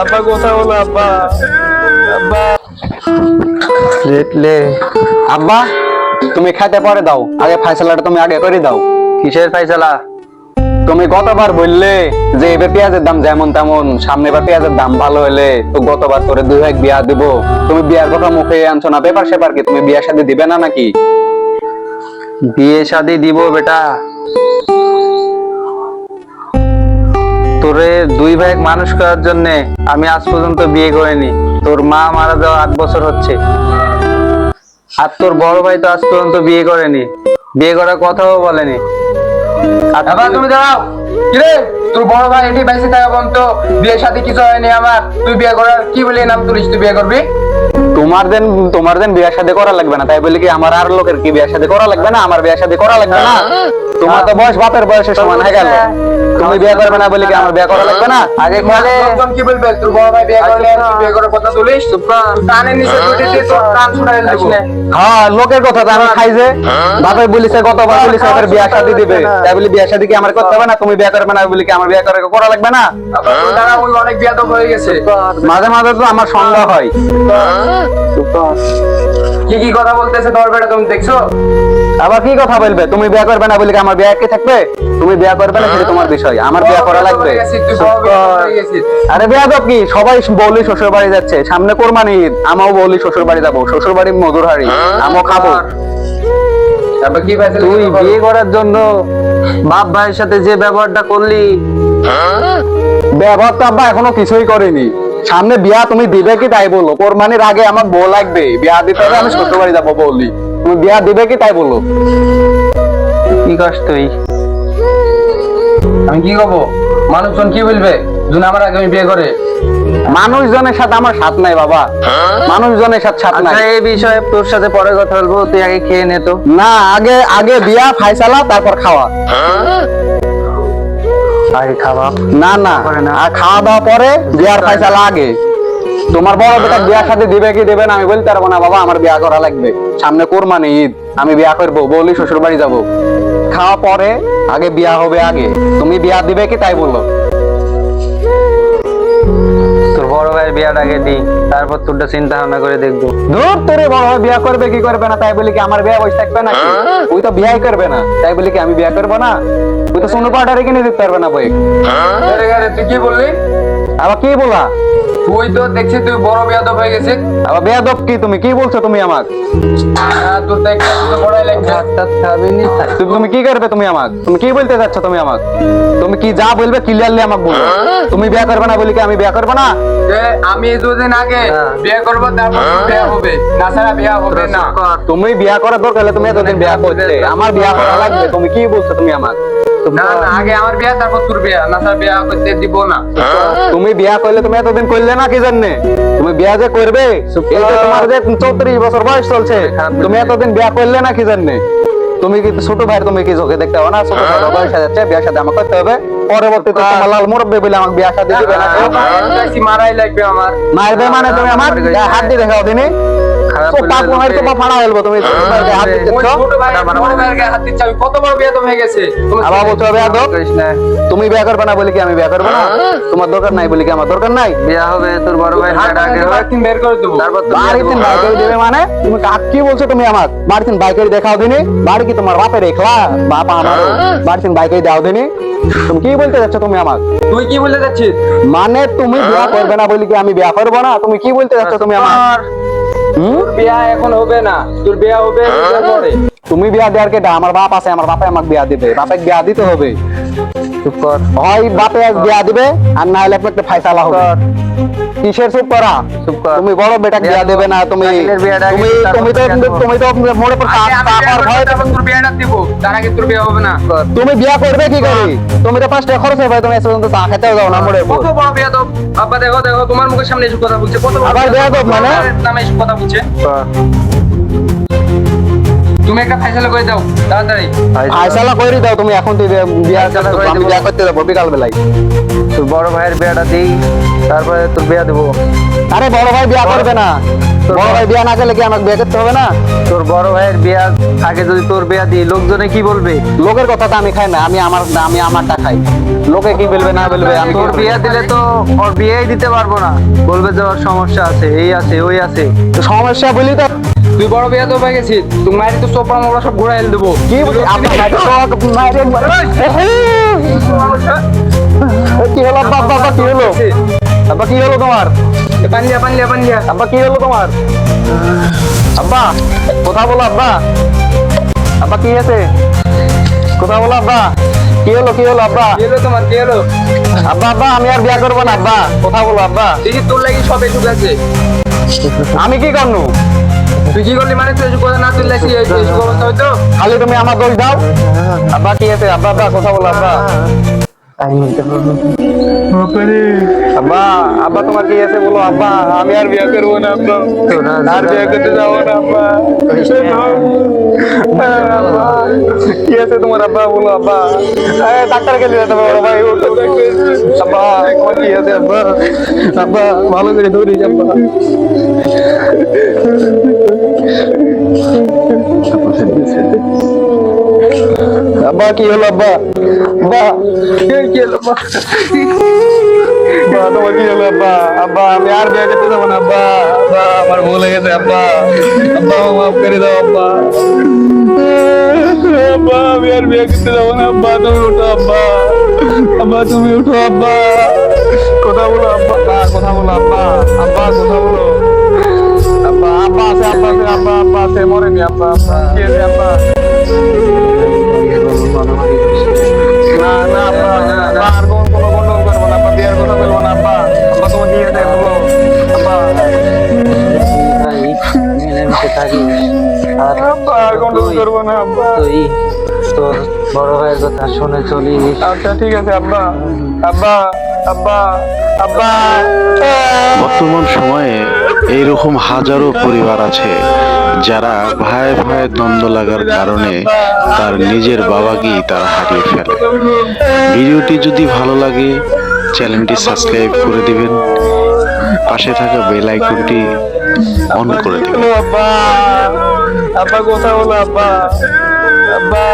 আব্বা কোথায় হলো আব্বা? আব্বা। দেখলে আব্বা তুমি খাইতে পরে দাও। আগে ফাইসালাটা তুমি আগে করে দাও। কিসের ফাইসালা? তুমি গতবার বললে যে এবার পেঁয়াজের দাম যেমন তেমন সামনে এবার পেঁয়াজের দাম ভালো হলে তো গতবার করে দুই এক বিয়া দিব। তুমি বিয়ার কথা মুখে আনছো না পেপার সেপার কি? তুমি বিয়ার সাথে দিবে না নাকি? বিয়ে শাদি দিব বেটা। তোরে দুই ভাই মানুষ করার জন্য আমি আজ পর্যন্ত বিয়ে করিনি। তোর মা মারা যাওয়া আট বছর হচ্ছে। আর তোর বড় ভাই তো আজ পর্যন্ত বিয়ে করেনি। বিয়ে করার কথাও বলেনি। আবার তুমি দাঁড়াও। কিরে তোর বড় ভাই এটি বাইসে থাকা পর্যন্ত বিয়ে শাদী কিছু হয়নি আমার। তুই বিয়ে করার কি বলে নাম তুলিস? তুই বিয়ে করবি? তোমার দেন তোমার দেন বিয়ার সাথে করা লাগবে না। তাই বলে কি আমার আর লোকের কি বিয়ার সাথে করা লাগবে না? আমার বিয়ার সাথে করা লাগবে না? তোমার তো বয়স বাপের বয়সের সমান হয়ে গেল। তুমি বিয়ে করবে না বলে কি আমার বিয়ে করা লাগবে না? আগে বলে লোকজন কি বলবে? তোর বড় ভাই বিয়ে করলে আর বিয়ে করার কথা তুলিস কানে নিচে দুটি দিয়ে তোর কান ছুড়াই দেবো। হ্যাঁ লোকের কথা তো আমি খাই যে। বাপের বলিছে গতবার বলিছে এবার বিয়া শাদি দিবে। তাই বলি বিয়া শাদি কি আমার করতে হবে না? তুমি বিয়া করবে না বলে কি আমার বিয়া করে করা লাগবে না? তোর ওই অনেক বিয়া তো হয়ে গেছে। মাঝে মাঝে তো আমার সন্দেহ হয়। কি কি কথা বলতেছে তোর বেটা তুমি দেখছ? আবার কি কথা বলবে? তুমি বিয়া করবে না বলি কি আমার বিয়া কি থাকবে? তুমি বিয়া করবে না সেটা তোমার বিষয়। আমার বিয়া করা লাগবে। আরে বিয়া তো কি? সবাই বৌলি শ্বশুর বাড়ি যাচ্ছে। সামনে কোরবানি ঈদ। আমাও বৌলি শ্বশুর বাড়ি যাব। শ্বশুর বাড়ি মধুর হাড়ি আমও খাব। তুই বিয়ে করার জন্য বাপ ভাইয়ের সাথে যে ব্যবহারটা করলি ব্যবহার তো আব্বা এখনও কিছুই করেনি। সামনে বিয়া তুমি দিবে কি তাই বলো কোরবানির আগে আমার বউ লাগবে। বিয়া দিতে হবে আমি শ্বশুর বাড়ি যাব বৌলি। তুমি বিয়া দিবে কি তাই বলো কি কাজ তুই? আমি কি করব মানুষজন কি বলবে? দুন আমার আগে আমি বিয়ে করে। মানুষজনের সাথে আমার সাথ নাই বাবা। মানুষজনের সাথে সাথ নাই। আচ্ছা এই বিষয়ে তোর সাথে পরে কথা বলব তুই আগে খেয়ে নে তো। না আগে আগে বিয়া ফাইসালা তারপর খাওয়া। আগে খাওয়া। না না না। আর খাওয়া দাওয়া পরে বিয়ার ফাইসালা আগে। তোমার বড় বেটা বিয়ার সাথে দিবে কি দেবে না আমি বলতে পারব না বাবা আমার বিয়া করা লাগবে। সামনে কোরবানি ঈদ আমি বিয়া করব বলি শ্বশুর বাড়ি যাব। খাওয়া পরে আগে বিয়া হবে আগে। তুমি বিয়া দিবে কি তাই বলো তোর বড় ভাইয়ের বিয়ার আগে দি তারপর তোরটা চিন্তা ভাবনা করে দেখব। ধর তোরে বড় ভাই বিয়া করবে কি করবে না তাই বলি কি আমার বিয়া বসে থাকবে নাকি? ওই তো বিয়াই করবে না তাই বলি কি আমি বিয়া করব না? ওই তো সোনু পাউডারে কিনে দিতে পারবে না বই। তুই কি বললি? আবার কি বলা তুই তো দেখছি তুই বড় বিয়া তো হয়ে গেছিস। আবার বেয়াদব কি? তুমি কি বলছো তুমি আমাকে? আহ, তোর তো একটা তো বড়াই লাগছে ভাতটা তুমি তুমি কি করবে তুমি আমাকে? তুমি কি বলতে চাচ্ছ তুমি আমাকে? তুমি কি যা বলবে ক্লিয়ারলি আমাকে বলো। তুমি বিয়া করবে না বলি কি আমি বিয়া করব না? আমি দুদিন আগে হ্যাঁ। বিয়ে করব তারপর বিয়ে হবে। না ছাড়া বিয়ে হবে না। তুমি বিয়া করার দরকার হলে তুমি এতদিন বিয়া করতে। আমার বিয়া করা লাগবে। তুমি কি বলছো তুমি আমাকে? না না আগে আমার বিয়ে তারপর তোর বিয়ে। না ছাড়া বিয়ে করতে দিব না। তুমি বিয়া করলে তুমি এতদিন করলে না কি জানে তুমি বিয়া যে করবে এই যে তোমার যে চৌত্রিশ বছর বয়স চলছে তুমি এতদিন বিয়া করলে না কি জানে তুমি কি ছোট ভাই তুমি কি চোখে দেখতে হবে না? ছোট ভাই বয়স যাচ্ছে বিয়ার সাথে আমাকে করতে হবে। পরবর্তীতে তোমার লাল মুরব্বী বলে আমাকে বিয়ার সাথে দিবে না। মারাই লাগবে আমার। মারবে মানে তুমি আমার হাত দিয়ে দেখাও দিনে? খারাপ তো পাপ ফাড়া তুমি হাত দিচ্ছ? ভাই বড় হাত দিচ্ছে আমি কত বড় হয়ে গেছে? আবার বলছো বিয়া দো করিস না। তুমি বিয়া করবে না বলে কি আমি বিয়া করব না? তোমার দরকার নাই বলে কি আমার দরকার নাই? বিয়া হবে তোর বড় ভাইয়ের হাত আগে হবে। একদিন বের করে দেবো। তারপর তোর বিয়া বাইক করে দেবে মানে? তুমি কাক কি বলছো তুমি আমার? বাড়িতে বাইক করে দেখাও দিনি? বাড়ি কি তোমার বাপের একলা বাপ আমার? বাড়িতে বাইক করে দাও দিনি? তুমি কি বলতে যাচ্ছ তুমি আমার? তুই কি বলে যাচ্ছিস? মানে তুমি বিয়া করবে না বলি কি আমি বিয়া করব না? তুমি কি বলতে যাচ্ছ তুমি আমার? বিয়া এখন হবে না। তোর বিয়া হবে পরে। তুমি বিয়া দেওয়ার কেটা আমার বাপ আছে আমার বাপে আমাকে বিয়া দিবে। বাপে বিয়া দিতে হবে। চুপ কর। হয় বাপে বিয়া দিবে আর না হলে একটা ফাইসালা হবে। কিসের চুপ করা? চুপ কর। তুমি বড় বেটা বিয়া দেবে। না তুমি তুমি তুমি তো তুমি তো মোড়ে পর করব, ভয় তখন তোর বিয়াটা দিব। তার আগে তোর বিয়ে হবে না। তুমি বিয়ে করবে কি করে? তুমি তো পাঁচটা খরচ হবে তুমি এসে পর্যন্ত চা খেতেও যাও না মোড়ে কত বড় বিয়ে তো? আব্বা দেখো দেখো তোমার মুখের সামনে এসব কথা বলছে। কত আবার বিয়া বেয়াদব মানে? নামে এসব কথা বলছে। তুমি একটা করে দাও তাড়াতাড়ি। কইরি দাও তুমি এখন তুই বিয়া আমি বিয়া করতে যাব বিকাল বেলায় তোর বড় ভাইয়ের বিয়াটা দিই তারপরে তোর বিয়া দেবো। আরে বড় ভাই বিয়া করবে না। বড় ভাই বিয়া না করলে কি আমাকে বিয়ে করতে হবে না? তোর বড় ভাইয়ের বিয়া আগে যদি তোর বিয়া দিই লোকজনে কি বলবে? লোকের কথা তো আমি খাই না আমি আমার আমি আমারটা খাই। লোকে কি বলবে না বলবে আমি তোর বিয়া দিলে তো ওর বিয়েই দিতে পারব না। বলবে যে ওর সমস্যা আছে এই আছে ওই আছে। তো সমস্যা বলি তো তুই বড় বিয়া তো পেয়ে গেছিস তুই মায়ের তো সোপা মোড়া সব ঘুরাই দেবো। কি বলি? কি হলো? আব্বা আব্বা কি হলো? আব্বা কি হলো তোমার? পান্ডিয়া পান্ডিয়া পান্ডিয়া আব্বা কি হলো তোমার? আব্বা কথা বলো আব্বা। আব্বা কি আছে? কথা বলো আব্বা। কি হলো কি হলো আব্বা? কি হলো তোমার কি হলো? আব্বা আব্বা আমি আর বিয়া করব না আব্বা। কথা বলো আব্বা। দেখি তোর লাগি সবে ঢুকে আছে। আমি কি করনু? তুই কি করলি মানে তুই কথা না তুললে কি হয়তো খালি তুমি আমার দোষ দাও। আব্বা কি আছে আব্বা আব্বা কথা বলো আব্বা। আব্বা তোমার কি আছে বলো আব্বা? আমি আর বিয়া করব না, আব্বা। আর বিয়া না, আব্বা। আছে তোমার বলো, আব্বা। কে যেতে ভাই? আব্বা, তোমার আছে ভালো করে ধরিস আব্বা। আব্বা কি হলো আব্বা আব্বা কি হলো? আব্বা তোমার কি হলো আব্বা আব্বা আমি আর বিয়ে করতে যাব না আব্বা আব্বা আমার ভুল হয়ে গেছে আব্বা। আব্বা মাফ করে দাও আব্বা। আব্বা আমি আর বিয়ে করতে যাব না আব্বা তুমি উঠো আব্বা। আব্বা তুমি উঠো আব্বা। কথা বলো আব্বা, কথা বলো আব্বা। আব্বা কথা বলো। আব্বা আব্বা আছে আব্বা আছে আব্বা আব্বা আছে মরেনি আব্বা আব্বা। কি আছে আব্বা? না না আর কোন কোনো গন্ডগোল করব না আব্বা বিয়ের কথা বলব না আব্বা। আব্বা তোমার কি আছে বলো। আব্বা। থাকি আর গন্ডগোল করব না আব্বা। তুই তোর বড় ভাইয়ের কথা শুনে চলিস। আচ্ছা ঠিক আছে আব্বা। আব্বা আব্বা আব্বা। বর্তমান সময়ে এইরকম হাজারো পরিবার আছে যারা ভাই ভাই দ্বন্দ্ব লাগার কারণে তার নিজের বাবাকেই তারা হারিয়ে ফেলে। ভিডিওটি যদি ভালো লাগে, চ্যানেলটি সাবস্ক্রাইব করে দিবেন। পাশে থাকা বেল আইকনটি অন করে দিবেন। আব্বা আব্বা বলো আব্বা আব্বা।